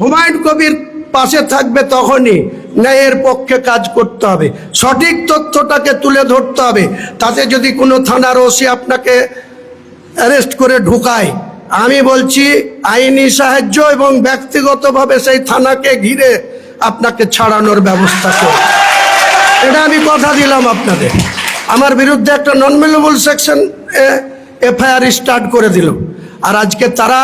হুমায়ুন কবির পাশে থাকবে তখনই ন্যায়ের পক্ষে কাজ করতে হবে। সঠিক তথ্যটাকে তুলে ধরতে হবে। তাতে যদি কোনো থানার ওসি আপনাকে অ্যারেস্ট করে ঢুকায়, আমি বলছি আইনি সাহায্য এবং ব্যক্তিগতভাবে সেই থানাকে ঘিরে আপনাকে ছাড়ানোর ব্যবস্থা করব। এটা আমি কথা দিলাম আপনাদের। আমার বিরুদ্ধে একটা non bailable section FIR start করে দিল। আর আজকে তারা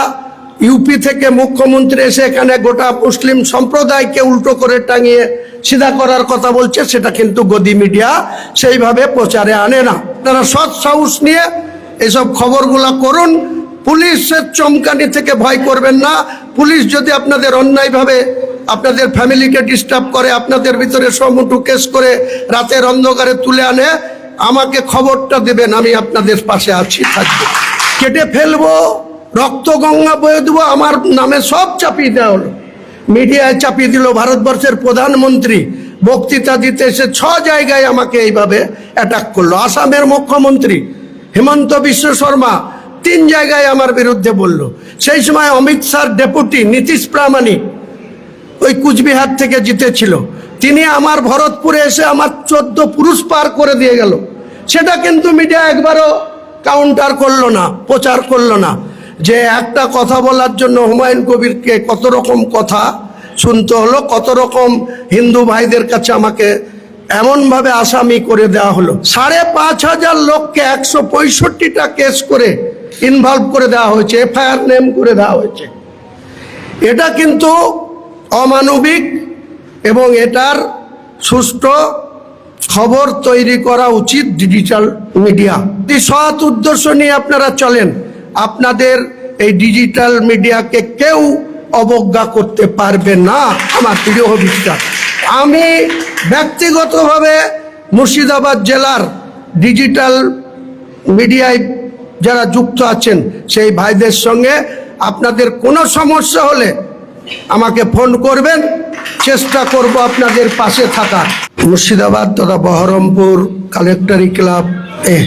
ইউপি থেকে মুখ্যমন্ত্রী এসে এখানে গোটা মুসলিম সম্প্রদায়কে উল্টো করে টাঙিয়ে সিধা করার কথা বলছে, সেটা কিন্তু গদি মিডিয়া সেইভাবে প্রচারে আনে না। তারা সৎ সাহস নিয়ে এসব খবরগুলো করুন। পুলিশের চমকানি থেকে ভয় করবেন না। পুলিশ যদি আপনাদের অন্যায়ভাবে আপনাদের ফ্যামিলিকে ডিস্টার্ব করে, আপনাদের ভিতরে সমুটু কেস করে রাতের অন্ধকারে তুলে আনে, আমাকে খবরটা দেবেন, আমি আপনাদের পাশে আছি, থাকব। কেটে ফেলব। রক্ত গঙ্গা বয়ে দেবো, আমার নামে সব চাপিয়ে দেওয়া হলো। মিডিয়ায় চাপিয়ে দিল ভারতবর্ষের প্রধানমন্ত্রী। বক্তৃতা দিতে এসে ছ জায়গায় আমাকে এইভাবে অ্যাটাক করল। আসামের মুখ্যমন্ত্রী হেমন্ত বিশ্ব শর্মা তিন জায়গায় আমার বিরুদ্ধে বলল। সেই সময় অমিত শাহ ডেপুটি নীতিশ প্রামাণিক ওই কুচবিহার থেকে জিতেছিল। তিনি আমার ভরতপুরে এসে আমার চোদ্দ পুরুষ পার করে দিয়ে গেল। সেটা কিন্তু মিডিয়া একবারও কাউন্টার করল না, প্রচার করল না। যে একটা কথা বলার জন্য হুমায়ুন কবিরকে কত রকম কথা শুনতে হলো, কত রকম হিন্দু ভাইদের কাছে আমাকে এমনভাবে আসামি করে দেওয়া হলো। সাড়ে পাঁচ হাজার লোককে একশো পঁয়ষট্টিটা কেস করে ইনভলভ করে দেওয়া হয়েছে, এফআইআর নেম করে দেওয়া হয়েছে। এটা কিন্তু অমানবিক এবং এটার সুষ্ঠু খবর তৈরি করা উচিত ডিজিটাল মিডিয়া সৎ উদ্দেশ্য নিয়ে আপনারা চলেন। আপনাদের এই ডিজিটাল মিডিয়াকে কেউ অবজ্ঞা করতে পারবে না, আমার প্রিয় বিশ্বাস আমি ব্যক্তিগতভাবে মুর্শিদাবাদ জেলার ডিজিটাল মিডিয়ায় যারা যুক্ত আছেন, সেই ভাইদের সঙ্গে আপনাদের কোনো সমস্যা হলে আমাকে ফোন করবেন, চেষ্টা করব আপনাদের পাশে থাকার। মুর্শিদাবাদ তথা বহরমপুর কালেক্টরি ক্লাব এ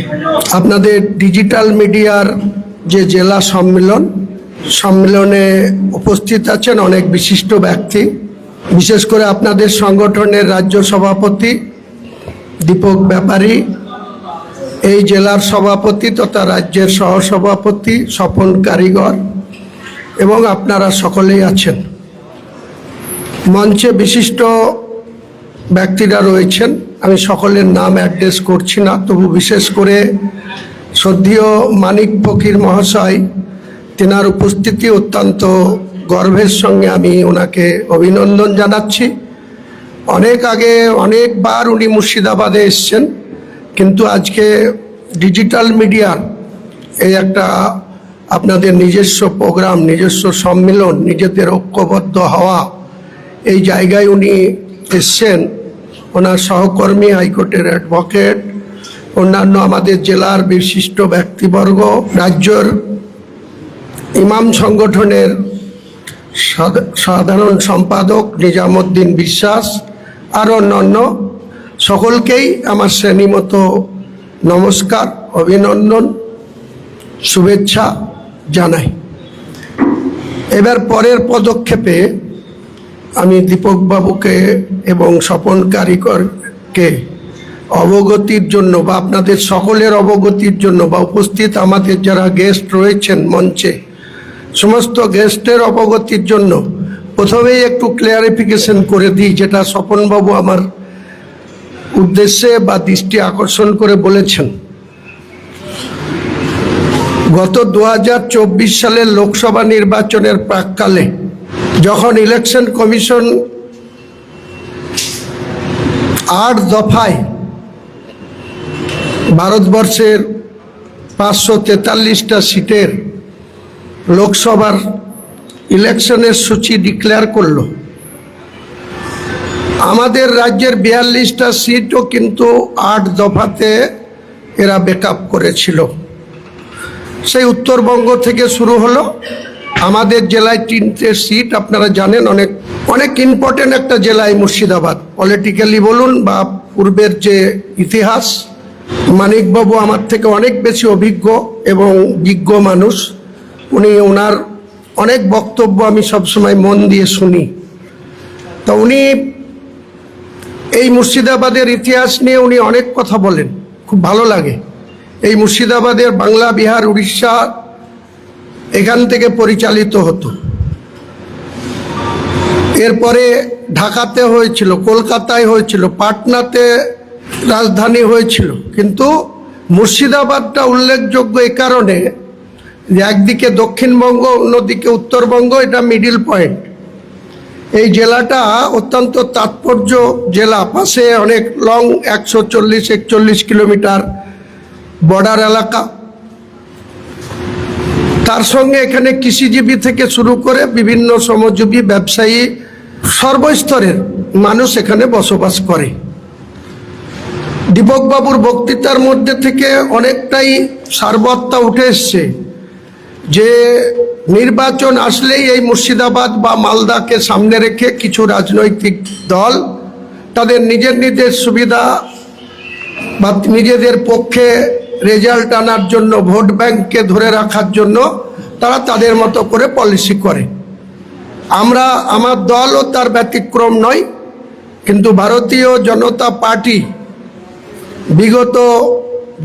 আপনাদের ডিজিটাল মিডিয়ার যে জেলা সম্মেলন, সম্মেলনে উপস্থিত আছেন অনেক বিশিষ্ট ব্যক্তি। বিশেষ করে আপনাদের সংগঠনের রাজ্য সভাপতি দীপক ব্যাপারী, এই জেলার সভাপতি তথা রাজ্যের সহসভাপতি স্বপন কারিগর এবং আপনারা সকলেই আছেন। মঞ্চে বিশিষ্ট ব্যক্তিরা রয়েছেন। আমি সকলের নাম অ্যাড্রেস করছি না, তবু বিশেষ করে শ্রদ্ধীয় মানিক ফকির মহাশয়, তেনার উপস্থিতি অত্যন্ত গর্বের সঙ্গে আমি ওনাকে অভিনন্দন জানাচ্ছি। অনেক আগে অনেকবার উনি মুর্শিদাবাদে এসছেন, কিন্তু আজকে ডিজিটাল মিডিয়ার এই একটা আপনাদের নিজস্ব প্রোগ্রাম, নিজস্ব সম্মেলন, নিজেদের ঐক্যবদ্ধ হওয়া, এই জায়গায় উনি এসছেন। ওনার সহকর্মী হাইকোর্টের অ্যাডভোকেট অন্যান্য আমাদের জেলার বিশিষ্ট ব্যক্তিবর্গ, রাজ্যর ইমাম সংগঠনের সাধারণ সম্পাদক নিজামুদ্দিন বিশ্বাস, আর অন্যান্য সকলকেই আমার শ্রেণীমতো নমস্কার, অভিনন্দন, শুভেচ্ছা জানাই। এবার পরের পদক্ষেপে আমি দীপকবাবুকে এবং স্বপন কারিকরকে অবগতির জন্য বা আপনাদের সকলের অবগতির জন্য বা উপস্থিত আমাদের যারা গেস্ট রয়েছেন মঞ্চে, সমস্ত গেস্টের অবগতির জন্য প্রথমেই একটু ক্লিয়ারিফিকেশন করে দিই যেটা স্বপনবাবু আমার উদ্দেশ্যে বা দৃষ্টি আকর্ষণ করে বলেছেন। গত দু হাজার চব্বিশ সালের লোকসভা নির্বাচনের প্রাককালে যখন ইলেকশন কমিশন আট দফায় ভারতবর্ষের পাঁচশো তেতাল্লিশটা সিটের লোকসভার ইলেকশনের সূচি ডিক্লেয়ার করল। আমাদের রাজ্যের বিয়াল্লিশটা সিটও কিন্তু আট দফাতে এরা ব্যাকআপ করেছিল। সেই উত্তরবঙ্গ থেকে শুরু হলো। আমাদের জেলায় তিনটে সিট, আপনারা জানেন, অনেক অনেক ইম্পর্টেন্ট একটা জেলায় মুর্শিদাবাদ। পলিটিক্যালি বলুন বা পূর্বের যে ইতিহাস মানিকবাবু আমার থেকে অনেক বেশি অভিজ্ঞ এবং বিজ্ঞ মানুষ। উনি ওনার অনেক বক্তব্য আমি সবসময় মন দিয়ে শুনি। তো উনি এই মুর্শিদাবাদের ইতিহাস নিয়ে উনি অনেক কথা বলেন, খুব ভালো লাগে। এই মুর্শিদাবাদের বাংলা, বিহার, উড়িষ্যা এখান থেকে পরিচালিত হতো। এরপরে ঢাকাতে হয়েছিল, কলকাতায় হয়েছিল, পাটনাতে রাজধানী হয়েছিল। কিন্তু মুর্শিদাবাদটা উল্লেখযোগ্য এ কারণে যে একদিকে দক্ষিণবঙ্গ, অন্যদিকে উত্তরবঙ্গ, এটা মিডিল পয়েন্ট এই জেলাটা অত্যন্ত তাৎপর্য জেলা। পাশে অনেক লং একশো চল্লিশ, একচল্লিশ কিলোমিটার বর্ডার এলাকা। তার সঙ্গে এখানে কৃষিজীবী থেকে শুরু করে বিভিন্ন শ্রমজীবী, ব্যবসায়ী, সর্বস্তরের মানুষ এখানে বসবাস করে। দীপকবাবুর বক্তৃতার মধ্যে থেকে অনেকটাই সারবত্তা উঠে এসছে যে নির্বাচন আসলেই এই মুর্শিদাবাদ বা মালদাকে সামনে রেখে কিছু রাজনৈতিক দল তাদের নিজের নিজের সুবিধা বা নিজেদের পক্ষে রেজাল্ট আনার জন্য ভোট ব্যাংককে ধরে রাখার জন্য তারা তাদের মতো করে পলিসি করে। আমরা আমার দলও তার ব্যতিক্রম নয়, কিন্তু ভারতীয় জনতা পার্টি বিগত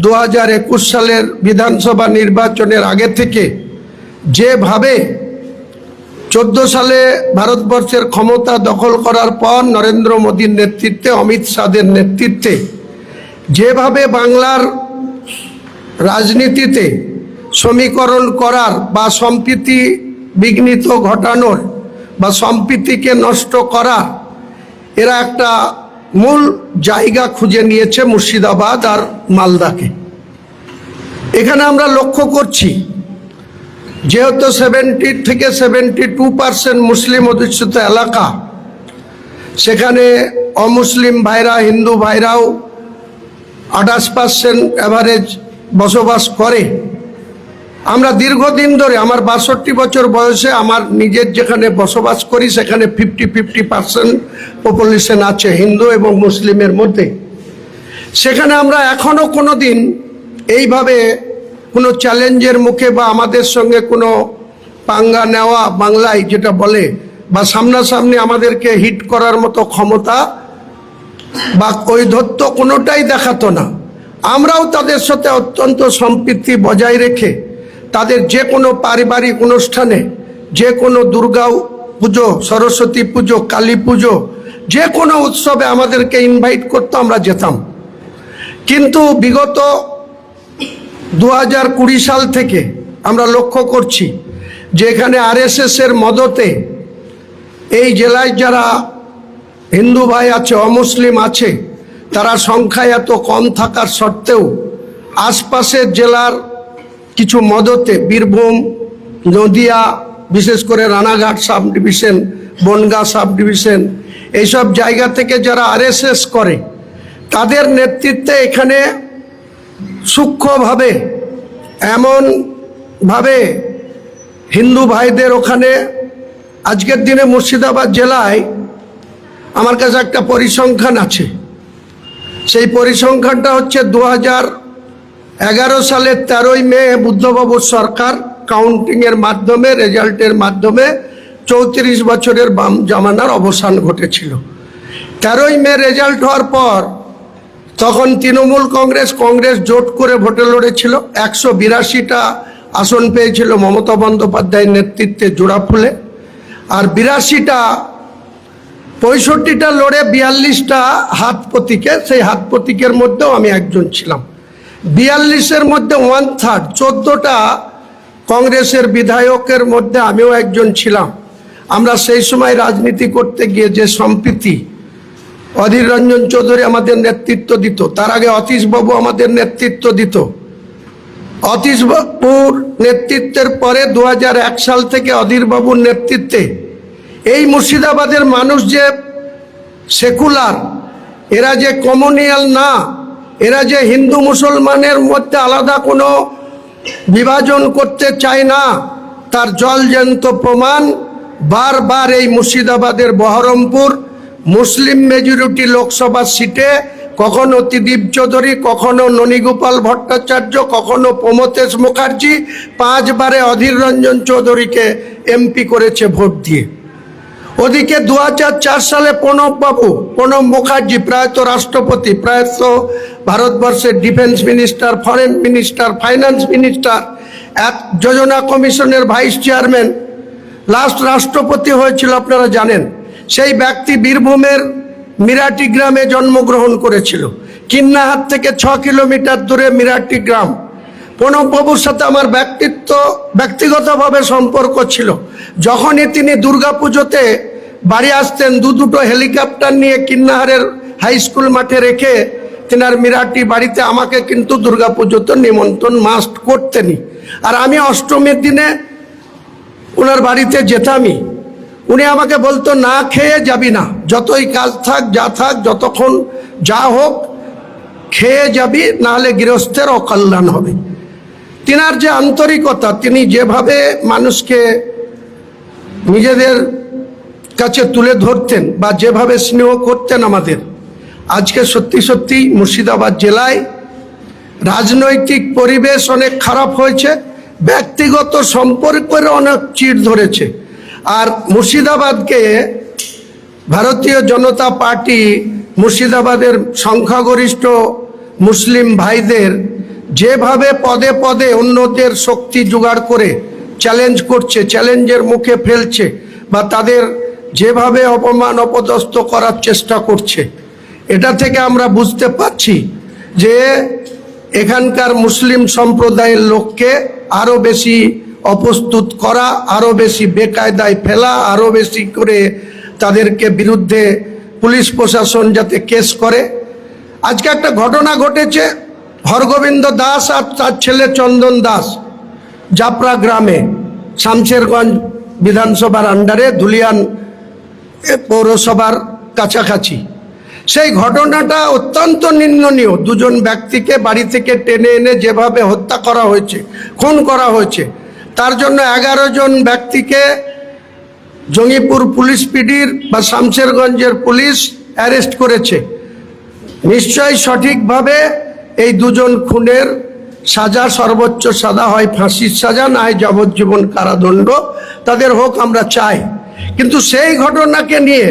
দু হাজার একুশ সালের বিধানসভা নির্বাচনের আগে থেকে যেভাবে চোদ্দ সালে ভারতবর্ষের ক্ষমতা দখল করার পর নরেন্দ্র মোদীর নেতৃত্বে, অমিত শাহের নেতৃত্বে, যেভাবে বাংলার রাজনীতিতে সমীকরণ করার বা সম্প্রীতি বিঘ্নিত ঘটানোর বা সম্প্রীতিকে নষ্ট করার, এরা একটা মূল জায়গা খুঁজে নিয়েছে মুর্শিদাবাদ আর মালদাকে। এখানে আমরা লক্ষ্য করছি, যেহেতু সেভেন্টি থেকে সেভেন্টি টু পার্সেন্ট মুসলিম অধিষ্ঠিত এলাকা, সেখানে অমুসলিম ভাইরা, হিন্দু ভাইরাও আঠাশ পার্সেন্ট অ্যাভারেজ বসবাস করে। আমরা দীর্ঘদিন ধরে, আমার বাষট্টি বছর বয়সে আমার নিজের যেখানে বসবাস করি, সেখানে ফিফটি ফিফটি পার্সেন্ট পপুলেশন আছে হিন্দু এবং মুসলিমের মধ্যে। সেখানে আমরা এখনও কোনো দিন এইভাবে কোনো চ্যালেঞ্জের মুখে বা আমাদের সঙ্গে কোনো পাঙ্গা নেওয়া বাংলায় যেটা বলে, বা সামনাসামনি আমাদেরকে হিট করার মতো ক্ষমতা বা কৈধত্য কোনোটাই দেখাতো না। আমরাও তাদের সাথে অত্যন্ত সম্পৃক্তি বজায় রেখে তাদের যে কোনো পারিবারিক অনুষ্ঠানে, যে কোনো দুর্গা পুজো, সরস্বতী পুজো, কালী পুজো, যে কোনো উৎসবে আমাদেরকে ইনভাইট করতো, আমরা যেতাম। কিন্তু বিগত দু হাজার কুড়ি সাল থেকে আমরা লক্ষ্য করছি যে এখানে এর মদতে এই জেলায় যারা হিন্দু ভাই আছে, অমুসলিম আছে, তারা সংখ্যায় এত কম থাকার সত্ত্বেও আশপাশের জেলার কিছু মদতে, বীরভূম, নদিয়া, বিশেষ করে Ranaghat sub division, Bongaon sub division, এইসব জায়গা থেকে যারা আরএসএস করে, তাদের নেতৃত্বে এখানে সূক্ষ্মভাবে, এমনভাবে হিন্দু ভাইদের ওখানে, আজকের দিনে মুর্শিদাবাদ জেলায় আমার কাছে একটা পরিসংখ্যান আছে। সেই পরিসংখ্যানটা হচ্ছে দু হাজার এগারো সালের তেরোই মে বুদ্ধবাবুর সরকার কাউন্টিংয়ের মাধ্যমে, রেজাল্টের মাধ্যমে চৌত্রিশ বছরের বাম জামানার অবসান ঘটেছিল। তেরোই মে রেজাল্ট হওয়ার পর তখন তৃণমূল কংগ্রেস কংগ্রেস জোট করে ভোটে লড়েছিল। একশো বিরাশিটা আসন পেয়েছিল মমতা বন্দ্যোপাধ্যায়ের নেতৃত্বে জোড়াফুলে। আর বিরাশিটা, পঁয়ষট্টিটা লড়ে বিয়াল্লিশটা হাত প্রতীকে, সেই হাত প্রতীকের মধ্যেও আমি একজন ছিলাম। বিয়াল্লিশের মধ্যে ওয়ান থার্ড চোদ্দোটা কংগ্রেসের বিধায়কের মধ্যে আমিও একজন ছিলাম। আমরা সেই সময় রাজনীতি করতে গিয়ে যে সম্প্রীতি অধীর রঞ্জন চৌধুরী আমাদের নেতৃত্ব দিত, তার আগে অতীশবাবু আমাদের নেতৃত্ব দিত। অতীশবাবুর নেতৃত্বের পরে দু হাজার এক সাল থেকে অধীরবাবুর নেতৃত্বে এই মুর্শিদাবাদের মানুষ যে সেকুলার, এরা যে কমিউনিয়াল না এরা যে হিন্দু মুসলমানের মধ্যে আলাদা কোনো বিভাজন করতে চায় না, তার জলজন্ত প্রমাণ বারবার এই মুর্শিদাবাদের বহরমপুর মুসলিম মেজরিটি লোকসভা সিটে, কখনো ত্রিদীপ চৌধুরী, কখনো ননীগোপাল ভট্টাচার্য, কখনো প্রমতেশ মুখার্জি, পাঁচবারে অধীর রঞ্জন চৌধুরীকে এমপি করেছে ভোট দিয়ে। ওদিকে দু চার সালে প্রণববাবু প্রণব মুখার্জি, প্রায়ত রাষ্ট্রপতি, প্রায়ত ভারতবর্ষের defence minister, foreign minister, finance minister, এক যোজনা কমিশনের ভাইস চেয়ারম্যান, লাস্ট রাষ্ট্রপতি হয়েছিল আপনারা জানেন। সেই ব্যক্তি বীরভূমের মিরাটি গ্রামে জন্মগ্রহণ করেছিল। কিন্নাহাট থেকে ছ কিলোমিটার দূরে মিরাটি গ্রাম। প্রণববাবুর সাথে আমার ব্যক্তিত্ব, ব্যক্তিগতভাবে সম্পর্ক ছিল। যখনই তিনি দুর্গাপুজোতে বাড়ি আসতেন, দু দুটো হেলিকপ্টার নিয়ে কিন্নাহারের হাই স্কুল মাঠে রেখে তিনার মিরাটি বাড়িতে আমাকে কিন্তু দুর্গাপুজোতে নিমন্ত্রণ মাস্ট করতেনই। আর আমি অষ্টমীর দিনে ওনার বাড়িতে যেতামই। উনি আমাকে বলতো, না খেয়ে যাবি না। যতই কাজ থাক, যা থাক, যতক্ষণ যা হোক, খেয়ে যাবি, নাহলে গৃহস্থের অকল্যাণ হবে। তিনার যে আন্তরিকতা, তিনি যেভাবে মানুষকে নিজেদের কাছে তুলে ধরতেন বা যেভাবে স্নেহ করতেন আমাদের। আজকে সত্যি সত্যি মুর্শিদাবাদ জেলায় রাজনৈতিক পরিবেশ অনেক খারাপ হয়েছে, ব্যক্তিগত সম্পর্কের অনেক চিড় ধরেছে। আর মুর্শিদাবাদকে ভারতীয় জনতা পার্টি মুর্শিদাবাদের সংখ্যাগরিষ্ঠ মুসলিম ভাইদের যেভাবে পদে পদে অন্যদের শক্তি জোগাড় করে চ্যালেঞ্জ করছে চ্যালেঞ্জের মুখে ফেলছে বা তাদের যেভাবে অপমান অপদস্থ করার চেষ্টা করছে, এটা থেকে আমরা বুঝতে পারছি যে এখানকার মুসলিম সম্প্রদায়ের লোককে আরও বেশি অপ্রস্তুত করা আরও বেশি বেকায়দায় ফেলা আরও বেশি করে তাদেরকে বিরুদ্ধে পুলিশ প্রশাসন যাতে কেস করে। আজকে একটা ঘটনা ঘটেছে, হরগোবিন্দ দাস আর তার ছেলে চন্দন দাস জাপরা গ্রামে, শামশেরগঞ্জ বিধানসভার আন্ডারে ধুলিয়ান পৌরসভার কাছাকাছি। সেই ঘটনাটা অত্যন্ত নিন্দনীয়। দুজন ব্যক্তিকে বাড়ি থেকে টেনে এনে যেভাবে হত্যা করা হয়েছে, খুন করা হয়েছে, তার জন্য এগারো জন ব্যক্তিকে জঙ্গিপুর পুলিশ পিডির বা শামশেরগঞ্জের পুলিশ অ্যারেস্ট করেছে। নিশ্চয়ই সঠিকভাবে এই দুজন খুনের সাজা, সর্বোচ্চ সাজা হয় ফাঁসির সাজা, না হয় যাবজ্জীবন কারাদণ্ড। তাদের হোক, আমরা চাই। কিন্তু সেই ঘটনাকে নিয়ে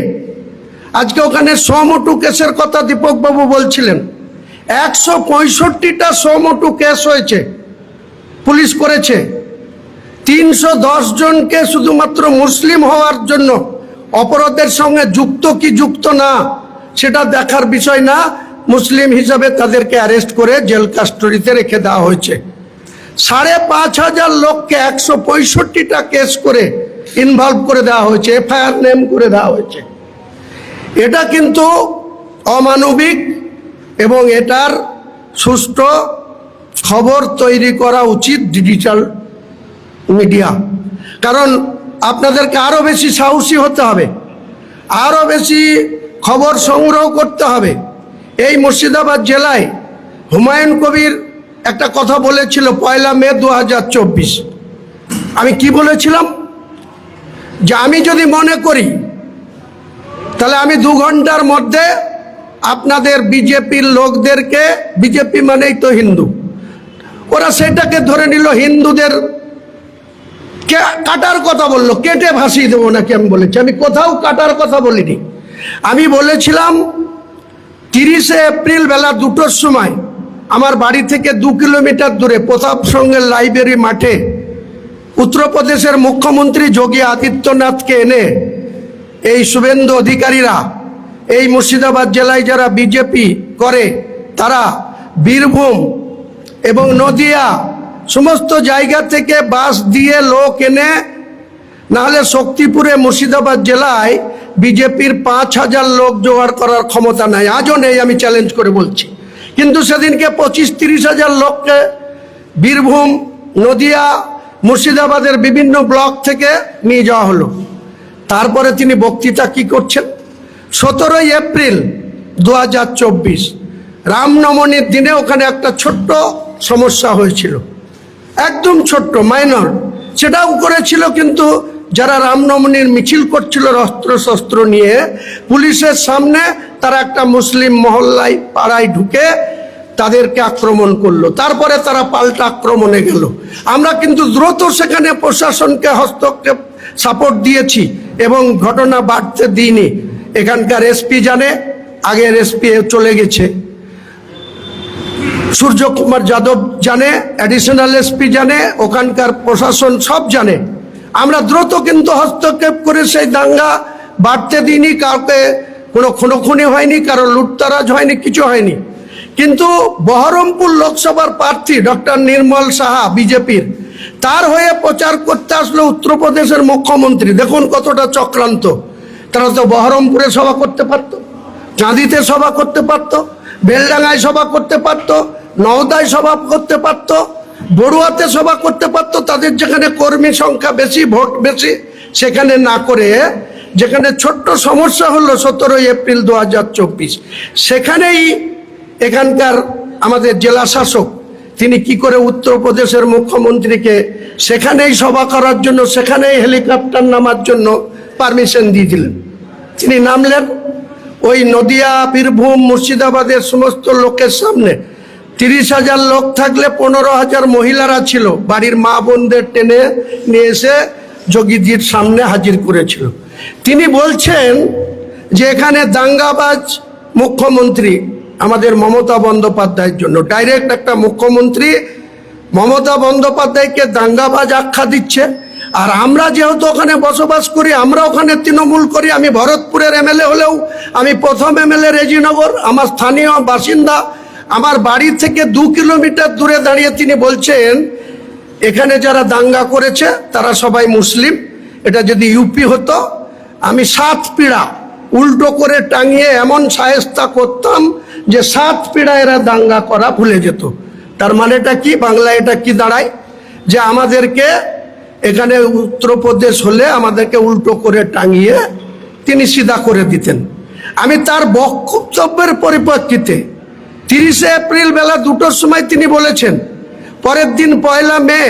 আজকে ওখানে সমটু কেসের কথা দীপকবাবু বলছিলেন। একশো পঁয়ষট্টিটা সমটু কেস হয়েছে, পুলিশ করেছে। তিনশো দশ জনকে শুধুমাত্র মুসলিম হওয়ার জন্য অপরাধের সঙ্গে যুক্ত কি যুক্ত না, সেটা দেখার বিষয় না। মুসলিম হিসাবে তাদেরকে অ্যারেস্ট করে জেল কাস্টডিতে রেখে দেওয়া হয়েছে। সাড়ে পাঁচ হাজার লোককে একশো পঁয়ষট্টিটা কেস করে ইনভলভ করে দেওয়া হয়েছে এফআইআর নেম করে দেওয়া হয়েছে। এটা কিন্তু অমানবিক এবং এটার সুষ্ঠু খবর তৈরি করা উচিত ডিজিটাল মিডিয়া কারণ আপনাদেরকে আরও বেশি সাহসী হতে হবে আরও বেশি খবর সংগ্রহ করতে হবে। এই মুর্শিদাবাদ জেলায় হুমায়ুন কবির একটা কথা বলেছিল, পয়লা মে দু হাজার চব্বিশ। আমি কি বলেছিলাম? যে আমি যদি মনে করি, তাহলে আমি দু ঘণ্টার মধ্যে আপনাদের বিজেপির লোকদেরকে, বিজেপি মানেই তো হিন্দু। ওরা সেটাকে ধরে নিল হিন্দুদের কাটার কথা বলল, কেটে ভাসিয়ে দেবো নাকি আমি বলেছি। আমি কোথাও কাটার কথা বলিনি। আমি বলেছিলাম, তিরিশে এপ্রিল বেলা দুটোর সময় আমার বাড়ি থেকে দু কিলোমিটার দূরে প্রতাপ সঙ্গের লাইব্রেরি মাঠে উত্তরপ্রদেশের মুখ্যমন্ত্রী যোগী আদিত্যনাথকে এনে এই শুভেন্দু অধিকারীরা, এই মুর্শিদাবাদ জেলায় যারা বিজেপি করে, তারা বীরভূম এবং নদিয়া সমস্ত জায়গা থেকে বাস দিয়ে লোক এনে, নাহলে শক্তিপুরে মুর্শিদাবাদ জেলায় বিজেপির পাঁচ হাজার লোক জোগাড় করার ক্ষমতা নাই। আজও নেই, আমি চ্যালেঞ্জ করে বলছি। কিন্তু সেদিনকে পঁচিশ তিরিশ হাজার লোককে বীরভূম, নদিয়া মুর্শিদাবাদের বিভিন্ন ব্লক থেকে নিয়ে যাওয়া হলো। তারপরে তিনি বক্তৃতা কি করছেন? সতেরোই এপ্রিল দু হাজার চব্বিশ রামনবমীর দিনে ওখানে একটা ছোট্ট সমস্যা হয়েছিল। একদম ছোট্ট মাইনর সেটাও করেছিল কিন্তু যারা রামনবমীর মিছিল করছিল অস্ত্র শস্ত্র নিয়ে, পুলিশের সামনে তারা একটা মুসলিম মহল্লায় পাড়ায় ঢুকে তাদেরকে আক্রমণ করল। তারপরে তারা পাল্টা আক্রমণে গেল। আমরা কিন্তু দ্রুত সেখানে প্রশাসনকে হস্তক্ষেপ, সাপোর্ট দিয়েছি এবং ঘটনা বাড়তে দিইনি। এখানকার এসপি জানে, আগের এসপি চলে গেছে। সূর্যকুমার যাদব জানে অ্যাডিশনাল এসপি জানে, ওখানকার প্রশাসন সব জানে। আমরা দ্রুত কিন্তু হস্তক্ষেপ করে সেই দাঙ্গা বাড়তে দিইনি। কাউকে কোনো খুনোখুনি হয়নি, কারও লুটতারাজ হয়নি, কিছু হয়নি। কিন্তু বহরমপুর লোকসভার প্রার্থী ডক্টর নির্মল সাহা বিজেপির, তার হয়ে প্রচার করতে আসলো উত্তরপ্রদেশের মুখ্যমন্ত্রী। দেখুন কতটা চক্রান্ত। তারা তো বহরমপুরে সভা করতে পারতো, চাঁদিতে সভা করতে পারতো, বেলডাঙ্গায় সভা করতে পারতো, নওদায় সভা করতে পারতো, বড়ুয়াতে সভা করতে পারতো। তাদের যেখানে কর্মী সংখ্যা বেশি, ভোট বেশি, সেখানে না করে যেখানে ছোট্ট সমস্যা হলো সতেরোই এপ্রিল দু সেখানেই এখানকার আমাদের জেলা শাসক, তিনি কি করে উত্তরপ্রদেশের মুখ্যমন্ত্রীকে সেখানেই সভা করার জন্য, সেখানেই হেলিকপ্টার নামার জন্য পারমিশন দিয়েছিলেন তিনি নামলেন। ওই নদিয়া, বীরভূম, মুর্শিদাবাদের সমস্ত লোকের সামনে। তিরিশ হাজার লোক থাকলে পনেরো হাজার মহিলারা ছিল। বাড়ির মা বোনদের টেনে নিয়ে এসে যোগীজির সামনে হাজির করেছিল। তিনি বলছেন যে এখানে দাঙ্গাবাজ মুখ্যমন্ত্রী আমাদের মমতা বন্দ্যোপাধ্যায়ের জন্য। ডাইরেক্ট একটা মুখ্যমন্ত্রী মমতা বন্দ্যোপাধ্যায়কে দাঙ্গাবাজ আখ্যা দিচ্ছে। আর আমরা যেহেতু ওখানে বসবাস করি, আমরা ওখানে তৃণমূল করি, আমি ভরতপুরের এমএলএ হলেও আমি প্রথম এমএলএ রেজিনগর, আমার স্থানীয় বাসিন্দা, আমার বাড়ি থেকে দু কিলোমিটার দূরে দাঁড়িয়ে তিনি বলছেন, এখানে যারা দাঙ্গা করেছে, তারা সবাই মুসলিম। এটা যদি ইউপি হতো, আমি সাত পীড়া উল্টো করে টাঙিয়ে এমন সাহেস্তা করতাম যে সাত পিড়া এরা দাঙ্গা করা ভুলে যেত। তার মানেটা কি? বাংলা এটা কি দাঁড়ায়? যে আমাদেরকে এখানে উত্তরপ্রদেশ হলে আমাদেরকে উল্টো করে টাঙিয়ে তিনি সিধা করে দিতেন। আমি তার বক্তব্যের পরিপ্রেক্ষিতে তিরিশে এপ্রিল বেলা দুটোর সময় তিনি বলেছেন, পরের দিন পয়লা মে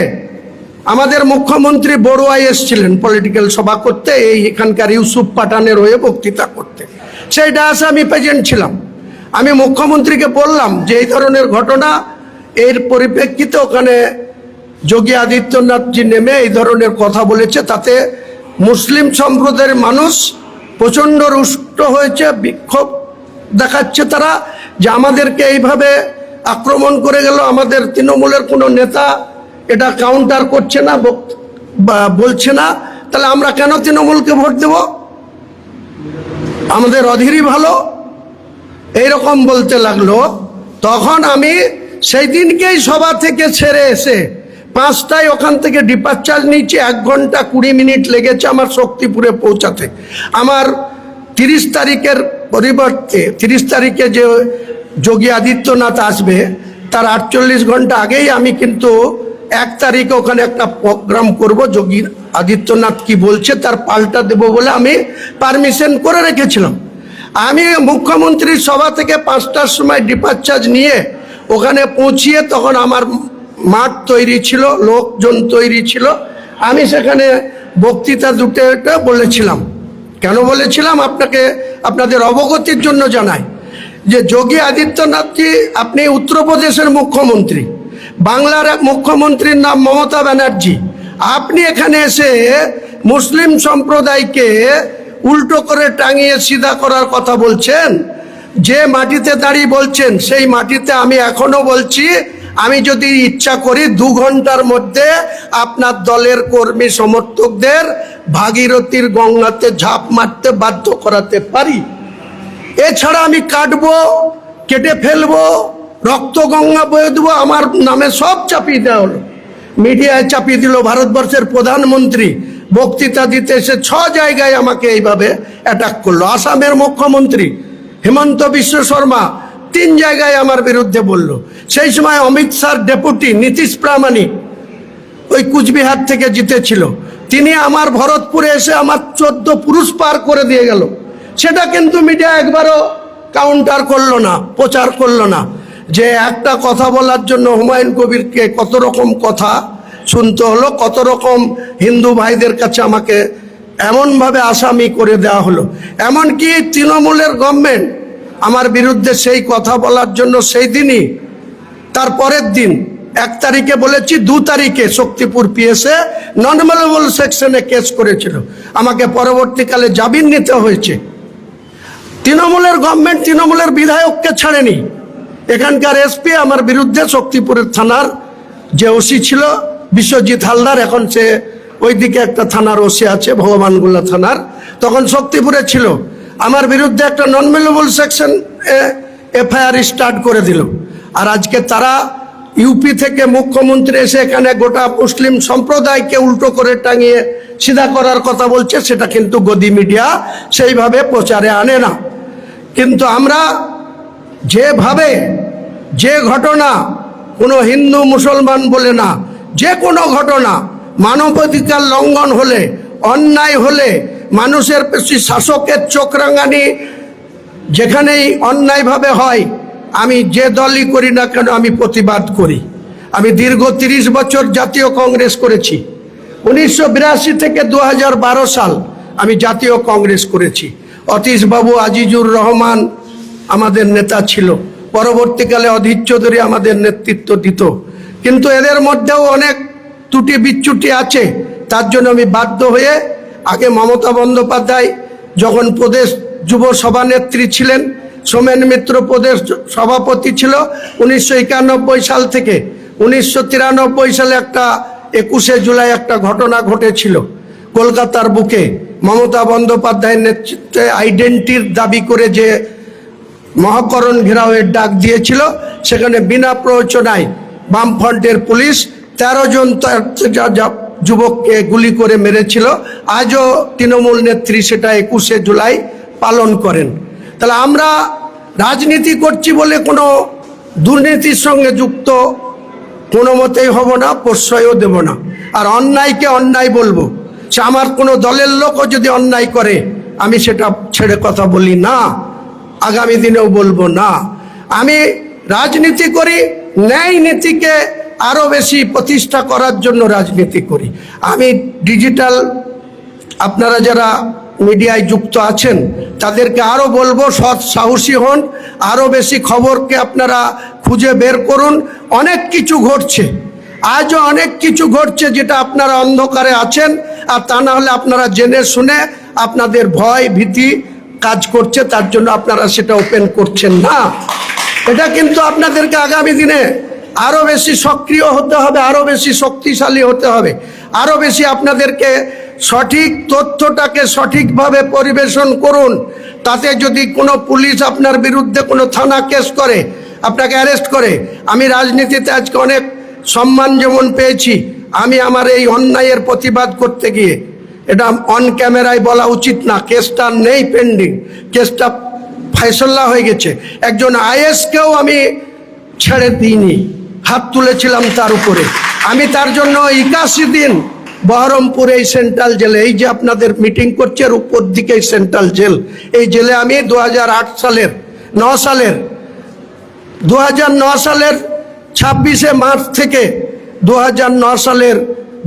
আমাদের মুখ্যমন্ত্রী বড়ুয়াই এসেছিলেন পলিটিক্যাল সভা করতে, এই এখানকার ইউসুফ পাঠানের হয়ে বক্তৃতা করতে। সেই ডায়াসে আমি প্রেজেন্ট ছিলাম। আমি মুখ্যমন্ত্রীকে বললাম যে এই ধরনের ঘটনা, এর পরিপ্রেক্ষিতে ওখানে যোগী আদিত্যনাথজি নেমে এই ধরনের কথা বলেছে, তাতে মুসলিম সম্প্রদায়ের মানুষ প্রচণ্ড রুষ্ট হয়েছে, বিক্ষোভ দেখাচ্ছে তারা যে আমাদেরকে এইভাবে আক্রমণ করে গেল, আমাদের তৃণমূলের কোনো নেতা এটা কাউন্টার করছে না বলছে না, তাহলে আমরা কেন তৃণমূলকে ভোট দেব? আমাদের অধীরই ভালো। এইরকম বলতে লাগল। তখন আমি সেই দিনকেই সভা থেকে ছেড়ে এসে পাঁচটায় ওখান থেকে ডিপার্চার নিচে এক ঘণ্টা কুড়ি মিনিট লেগেছে আমার শক্তিপুরে পৌঁছাতে। আমার তিরিশ তারিখের পরিবর্তে, তিরিশ তারিখে যে যোগী আদিত্যনাথ আসবে, তার আটচল্লিশ ঘণ্টা আগেই আমি কিন্তু এক তারিখে ওখানে একটা প্রোগ্রাম করব, যোগী আদিত্যনাথ কি বলছে তার পাল্টা দেব বলে আমি পারমিশন করে রেখেছিলাম। আমি মুখ্যমন্ত্রীর সভা থেকে পাঁচটার সময় ডিপার্চার্জ নিয়ে ওখানে পৌঁছিয়ে তখন আমার মাঠ তৈরি ছিল, লোকজন তৈরি ছিল। আমি সেখানে বক্তৃতা দুটো বলেছিলাম। কেন বলেছিলাম? আপনাকে, আপনাদের অবগতির জন্য জানাই যে যোগী আদিত্যনাথজি আপনি উত্তরপ্রদেশের মুখ্যমন্ত্রী। বাংলার মুখ্যমন্ত্রীর নাম মমতা ব্যানার্জি। আপনি এখানে এসে মুসলিম সম্প্রদায়কে উল্টো করে টাঙিয়ে সিধা করার কথা বলছেন। যে মাটিতে দাঁড়িয়ে বলছেন, সেই মাটিতে আমি এখনও বলছি, আমি যদি ইচ্ছা করি দু ঘণ্টার মধ্যে আপনার দলের কর্মী সমর্থকদের ভাগীরথীর গঙ্গাতে ঝাঁপ মারতে বাধ্য করাতে পারি। এছাড়া আমি কাটবো, কেটে ফেলব, রক্ত গঙ্গা বয়ে দেবো, আমার নামে সব চাপিয়ে দেওয়া হলো। মিডিয়ায় চাপিয়ে দিল ভারতবর্ষের প্রধানমন্ত্রী। বক্তৃতা দিতে এসে ছ জায়গায় আমাকে এইভাবে অ্যাটাক করল। আসামের মুখ্যমন্ত্রী হেমন্ত বিশ্ব শর্মা তিন জায়গায় আমার বিরুদ্ধে বলল। সেই সময় অমিত শাহ ডেপুটি নীতিশ প্রামাণিক ওই কুচবিহার থেকে জিতেছিল। তিনি আমার ভরতপুরে এসে আমার চোদ্দ পুরুষ পার করে দিয়ে গেল। সেটা কিন্তু মিডিয়া একবারও কাউন্টার করল না, প্রচার করল না। যে একটা কথা বলার জন্য হুমায়ুন কবিরকে কত রকম কথা শুনতে হলো কত রকম হিন্দু ভাইদের কাছে আমাকে এমনভাবে আসামি করে দেওয়া হলো। এমনকি তৃণমূলের গভর্নমেন্ট আমার বিরুদ্ধে সেই কথা বলার জন্য সেই দিনই, তার পরের দিন, এক তারিখে বলেছি, দু তারিখে শক্তিপুর পিএসএ নন মেলেবল সেকশনে কেস করেছিল। আমাকে পরবর্তীকালে জামিন নিতে হয়েছে। তৃণমূলের গভর্নমেন্ট তৃণমূলের বিধায়ককে ছাড়েনি। এখানকার এসপি আমার বিরুদ্ধে শক্তিপুরের থানার যে ওসি ছিল বিশ্বজিৎ হালদার, এখন সে ওইদিকে একটা থানার ওসি আছে ভগবানগুলা থানার। তখন শক্তিপুরে ছিল। আমার বিরুদ্ধে একটা non bailable section FIR start করে দিল। আর আজকে তারা ইউপি থেকে মুখ্যমন্ত্রী এসে এখানে গোটা মুসলিম সম্প্রদায়কে উল্টো করে টাঙিয়ে সিধা করার কথা বলছে, সেটা কিন্তু গদি মিডিয়া সেইভাবে প্রচারে আনে না। কিন্তু আমরা যেভাবে যে ঘটনা কোনো হিন্দু মুসলমান বলে না যে কোনো ঘটনা, মানবাধিকার লঙ্ঘন হলে, অন্যায় হলে, মানুষের শাসকের চোখ রাঙানি যেখানেই অন্যায়ভাবে হয়, আমি যে দলই করি না কেন আমি প্রতিবাদ করি। আমি দীর্ঘ তিরিশ বছর জাতীয় কংগ্রেস করেছি। উনিশশো বিরাশি থেকে দু হাজার বারো সাল আমি জাতীয় কংগ্রেস করেছি। অতীশবাবু আজিজুর রহমান আমাদের নেতা ছিল। পরবর্তীকালে অধীর চৌধুরী আমাদের নেতৃত্ব দিত। কিন্তু এদের মধ্যেও অনেক ত্রুটি বিচ্যুটি আছে। তার জন্য আমি বাধ্য হয়ে আগে মমতা বন্দ্যোপাধ্যায় যখন প্রদেশ যুব সভানেত্রী ছিলেন, সোমেন মিত্র প্রদেশ সভাপতি ছিল উনিশশো একানব্বই সাল থেকে। উনিশশো তিরানব্বই সালে একটা একুশে জুলাই একটা ঘটনা ঘটেছিল কলকাতার বুকে। মমতা বন্দ্যোপাধ্যায়ের নেতৃত্বে আইডেন্টির দাবি করে যে মহাকরণ ঘেরাওয়ের ডাক দিয়েছিল, সেখানে বিনা প্ররোচনায় বামফ্রন্টের পুলিশ তেরো জন যুবককে গুলি করে মেরেছিল। আজও তৃণমূল নেত্রী সেটা একুশে জুলাই পালন করেন। তাহলে আমরা রাজনীতি করছি বলে কোনো দুর্নীতির সঙ্গে যুক্ত কোনো মতেই হব না, প্রশ্রয়ও দেব না। আর অন্যায়কে অন্যায় বলব। সে আমার কোনো দলের লোকও যদি অন্যায় করে, আমি সেটা ছেড়ে কথা বলি না, আগামী দিনেও বলব না। আমি রাজনীতি করি ন্যায় নীতিকে আরও বেশি প্রতিষ্ঠা করার জন্য রাজনীতি করি। আমি ডিজিটাল, আপনারা যারা মিডিয়ায় যুক্ত আছেন, তাদেরকে আরও বলব, সৎ সাহসী হন আরও বেশি খবরকে আপনারা খুঁজে বের করুন। অনেক কিছু ঘটছে। আজও অনেক কিছু ঘটছে যেটা আপনারা অন্ধকারে আছেন, আর তা না হলে আপনারা জেনে শুনে আপনাদের ভয়, ভীতি কাজ করছে, তার জন্য আপনারা সেটা ওপেন করছেন না। এটা কিন্তু আপনাদেরকে আগামী দিনে আরও বেশি সক্রিয় হতে হবে আরও বেশি শক্তিশালী হতে হবে। আরও বেশি আপনাদেরকে সঠিক তথ্যটাকে সঠিকভাবে পরিবেশন করুন। তাতে যদি কোনো পুলিশ আপনার বিরুদ্ধে কোনো থানা কেস করে, আপনাকে অ্যারেস্ট করে, আমি রাজনীতিতে আজকে অনেক সম্মান যেমন পেয়েছি, আমি আমার এই অন্যায়ের প্রতিবাদ করতে গিয়ে এটা অন ক্যামেরায় বলা উচিত না। কেসটা নেই পেন্ডিং কেসটা ফাইসল্লা হয়ে গেছে। একজন আইএসকেও আমি ছেড়ে দিইনি। হাত তুলেছিলাম তার উপরে। আমি তার জন্য একাশি দিন বহরমপুর এই সেন্ট্রাল জেলে এই যে আপনাদের মিটিং করছে, এর উপর দিকে সেন্ট্রাল জেল এই জেলে আমি দু হাজার আট সালের, ন সালের দু সালের ছাব্বিশে মার্চ থেকে দু সালের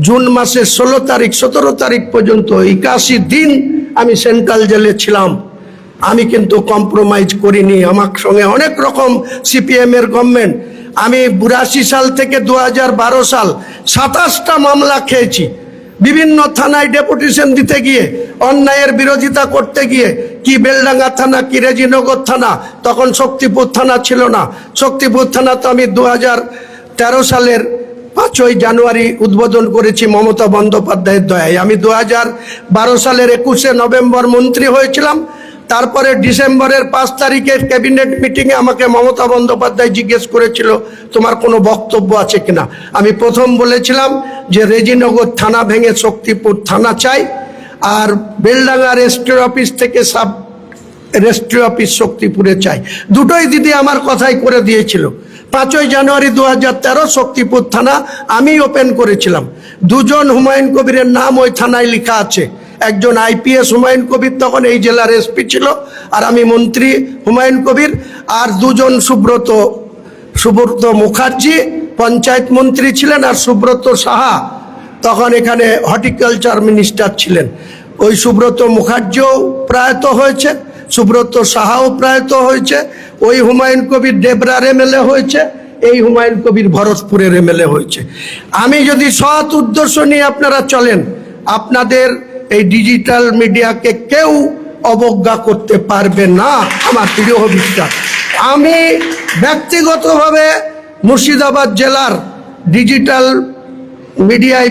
জুন মাসের ষোলো তারিখ, সতেরো তারিখ পর্যন্ত একাশি দিন আমি সেন্ট্রাল জেলে ছিলাম। আমি কিন্তু কম্প্রোমাইজ করিনি। আমার সঙ্গে অনেক রকম সিপিএম এর গভর্নমেন্ট আমি বিরাশি সাল থেকে দু হাজার বারো সাল সাতাশটা মামলা খেয়েছি। বিভিন্ন থানায় ডেপুটেশন দিতে গিয়ে, অন্যায়ের বিরোধিতা করতে গিয়ে, কি বেলডাঙ্গা থানা, কি রেজিনগর থানা, তখন শক্তিপুর থানা ছিল না। শক্তিপুর থানা তো আমি দু সালের পাঁচই জানুয়ারি উদ্বোধন করেছি মমতা বন্দ্যোপাধ্যায়ের দয়ায়। আমি দু বারো সালের একুশে নভেম্বর মন্ত্রী হয়েছিলাম। তারপরে ডিসেম্বরের পাঁচ তারিখের ক্যাবিনেট মিটিংয়ে আমাকে মমতা বন্দ্যোপাধ্যায় জিজ্ঞেস করেছিল, তোমার কোনো বক্তব্য আছে কিনা? আমি প্রথম বলেছিলাম যে রেজিনগর থানা ভেঙে শক্তিপুর থানা চাই, আর বেলডাঙ্গা রেজিস্ট্রি অফিস থেকে সাব রেজিস্ট্রি অফিস শক্তিপুরে চাই। দুটোই দিদি আমার কথাই করে দিয়েছিল। পাঁচই জানুয়ারি দু হাজার তেরো শক্তিপুর থানা আমি ওপেন করেছিলাম। দুজন হুমায়ুন কবিরের নাম ওই থানায় লেখা আছে। একজন আইপিএস হুমায়ুন কবির, তখন এই জেলার এসপি ছিল, আর আমি মন্ত্রী হুমায়ুন কবির, আর দুজন সুব্রত সুব্রত মুখার্জি, পঞ্চায়েত মন্ত্রী ছিলেন, আর সুব্রত সাহা, তখন এখানে হর্টিকালচার মিনিস্টার ছিলেন। ওই সুব্রত মুখার্জিও প্রয়াত হয়েছে। সুব্রত সাহাও প্রয়াত হয়েছে, ওই হুমায়ুন কবির ডেবরার এমএলএ হয়েছে, এই হুমায়ুন কবির ভরতপুরের এমএলএ হয়েছে। আমি যদি সৎ উদ্দেশ্য নিয়ে আপনারা চলেন, আপনাদের এই ডিজিটাল মিডিয়াকে কেউ অবজ্ঞা করতে পারবে না, আমার প্রিয় বিশ্বাস আমি ব্যক্তিগতভাবে মুর্শিদাবাদ জেলার ডিজিটাল মিডিয়ায়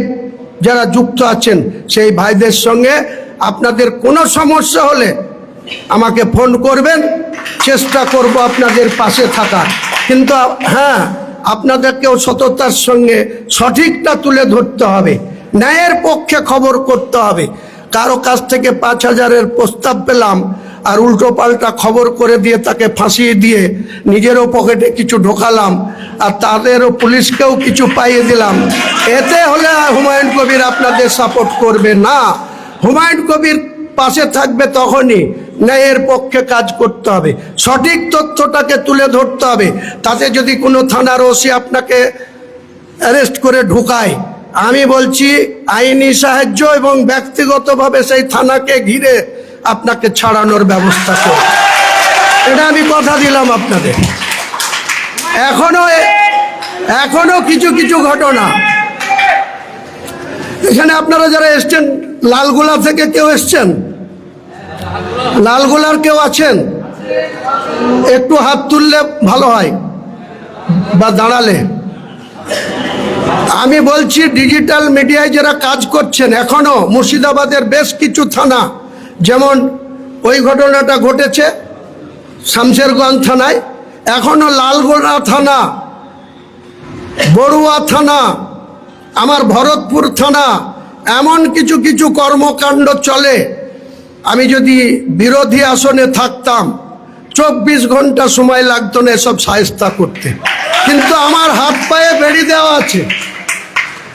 যারা যুক্ত আছেন, সেই ভাইদের সঙ্গে আপনাদের কোনো সমস্যা হলে আমাকে ফোন করবেন, চেষ্টা করব আপনাদের পাশে থাকার। কিন্তু হ্যাঁ আপনাদেরকেও সততার সঙ্গে সঠিকটা তুলে ধরতে হবে। ন্যায়ের পক্ষে খবর করতে হবে। কারও কাছ থেকে পাঁচ হাজারের প্রস্তাব পেলাম আর উল্টো পাল্টা খবর করে দিয়ে তাকে ফাঁসিয়ে দিয়ে নিজেরও পকেটে কিছু ঢোকালাম আর তাদেরও পুলিশকেও কিছু পাইয়ে দিলাম, এতে হলে হুমায়ুন কবির আপনাদের সাপোর্ট করবে না। হুমায়ুন কবির পাশে থাকবে তখনই ন্যায়ের পক্ষে কাজ করতে হবে। সঠিক তথ্যটাকে তুলে ধরতে হবে। তাতে যদি কোনো থানার ওসি আপনাকে অ্যারেস্ট করে ঢুকায়, আমি বলছি আইনি সাহায্য এবং ব্যক্তিগতভাবে সেই থানাকে ঘিরে আপনাকে ছাড়ানোর ব্যবস্থা করব। এটা আমি কথা দিলাম আপনাদের। এখনও এখনও কিছু কিছু ঘটনা। এখানে আপনারা যারা এসছেন লালগোলা থেকে কেউ এসছেন? লালগোলার কেউ আছেন? একটু হাত তুললে ভালো হয় বা দাঁড়ালে। আমি বলছি ডিজিটাল মিডিয়ায় যারা কাজ করছেন, এখনও মুর্শিদাবাদের বেশ কিছু থানা, যেমন ওই ঘটনাটা ঘটেছে শামশেরগঞ্জ থানায়, এখনও লালগোলা থানা, বড়ুয়া থানা, আমার ভরতপুর থানা এমন কিছু কিছু কর্মকাণ্ড চলে। আমি যদি বিরোধী আসনে থাকতাম, চব্বিশ ঘণ্টা সময় লাগতো না এসব সাহেস্তা করতে। কিন্তু আমার হাত পায়ে বেড়ি দেওয়া আছে।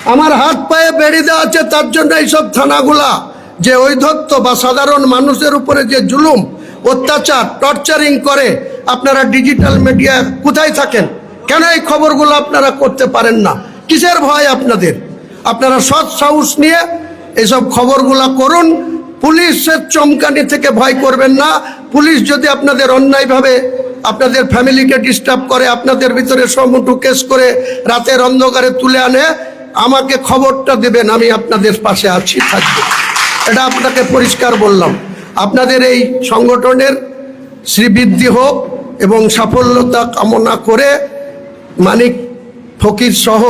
আমার হাত পায়ে বেড়ি দেওয়া আছে, তার জন্য এইসব থানাগুলা, যে ঐধত্য বা সাধারণ মানুষের উপরে যে জুলুম, অত্যাচার, টর্চারিং করে, আপনারা ডিজিটাল মিডিয়া কোথায় থাকেন? কেন এই খবরগুলো আপনারা করতে পারেন না? কিসের ভয় আপনাদের? আপনারা সৎ সাহস নিয়ে এসব খবরগুলো করুন। পুলিশের চমকানি থেকে ভয় করবেন না। পুলিশ যদি আপনাদের অন্যায়ভাবে আপনাদের ফ্যামিলিকে ডিস্টার্ব করে, আপনাদের ভিতরে সমুটু কেস করে রাতের অন্ধকারে তুলে আনে, আমাকে খবরটা দেবেন, আমি আপনাদের পাশে আছি, থাকব। এটা আপনাকে পরিষ্কার বললাম। আপনাদের এই সংগঠনের শ্রীবৃদ্ধি হোক এবং সাফল্যতা কামনা করে মানিক ফকির সহ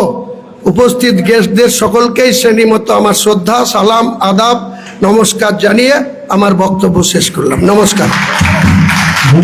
উপস্থিত গেস্টদের সকলকেই শ্রেণীমতো আমার শ্রদ্ধা, সালাম, আদাব, নমস্কার জানিয়ে আমার বক্তব্য শেষ করলাম। নমস্কার।